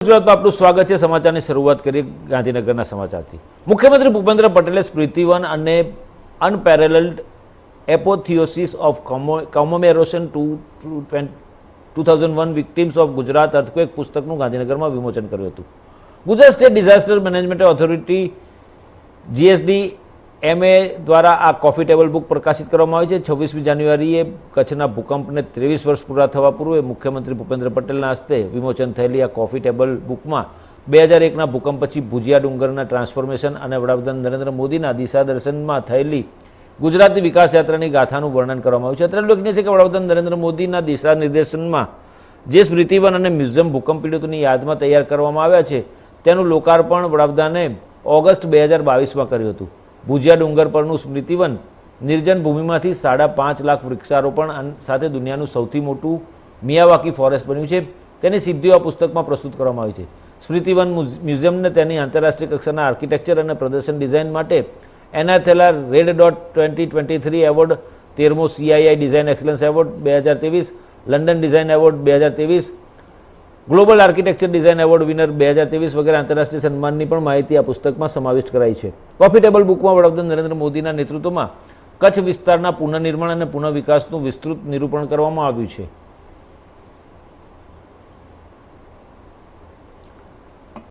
ગુજરાતમાં આપનું સ્વાગત છે. સમાચારની શરૂઆત કરી ગાંધીનગરના સમાચારથી. મુખ્યમંત્રી ભૂપેન્દ્ર પટેલે સ્મૃતિવન અને unparalleled apotheosis of commemoration to two thousand one victims of Gujarat earthquake પુસ્તકનું ગાંધીનગરમાં વિમોચન કર્યું હતું. Gujarat state disaster management authority, GSD MA દ્વારા આ કોફી ટેબલ બુક પ્રકાશિત કરવામાં આવી છે. છવ્વીસમી જાન્યુઆરીએ કચ્છના ભૂકંપને ત્રેવીસ વર્ષ પૂરા થવા પૂર્વે મુખ્યમંત્રી ભૂપેન્દ્ર પટેલના હસ્તે વિમોચન થયેલી આ કોફી ટેબલ બુકમાં બે હજાર એકના ભૂકંપ પછી ભુજિયા ડુંગરના ટ્રાન્સફોર્મેશન અને વડાપ્રધાન નરેન્દ્ર મોદીના દિશા દર્શનમાં થયેલી ગુજરાતની વિકાસ યાત્રાની ગાથાનું વર્ણન કરવામાં આવ્યું છે. અત્યારે ઉલ્લેખનીય છે કે વડાપ્રધાન નરેન્દ્ર મોદીના દિશા નિર્દેશનમાં જે સ્મૃતિવન અને મ્યુઝિયમ ભૂકંપ પીડિતોની યાદમાં તૈયાર કરવામાં આવ્યા છે, તેનું લોકાર્પણ વડાપ્રધાને ઓગસ્ટ બે હજાર બાવીસમાં કર્યું હતું. ભુજિયા ડુંગર પરનું સ્મૃતિવન નિર્જન ભૂમિમાંથી સાડા પાંચ લાખ વૃક્ષારોપણ સાથે દુનિયાનું સૌથી મોટું મિયાવાકી ફોરેસ્ટ બન્યું છે. તેની સિદ્ધિઓ આ પુસ્તકમાં પ્રસ્તુત કરવામાં આવી છે. સ્મૃતિવન મ્યુઝ- મ્યુઝિયમને તેની આંતરરાષ્ટ્રીય કક્ષાના આર્કિટેક્ચર અને પ્રદર્શન ડિઝાઇન માટે એનાયત થયેલા red dot twenty twenty three award, તેરમો CII design excellence award બે હજાર ત્રેવીસ, લંડન ડિઝાઇન એવોર્ડ બે હજાર ત્રેવીસ global architecture design award winner બે હજાર ત્રેવીસ વગેરે આંતરરાષ્ટ્રીય સન્માનની પણ માહિતી આ પુસ્તકમાં સમાવિષ્ટ કરાઈ છે. કોફી બુકમાં વડાપ્રધાન નરેન્દ્ર મોદીના નેતૃત્વમાં કચ્છ વિસ્તારના પુનઃનિર્માણ અને પુનઃ વિકાસનું વિસ્તૃત નિરૂપણ કરવામાં આવ્યું છે.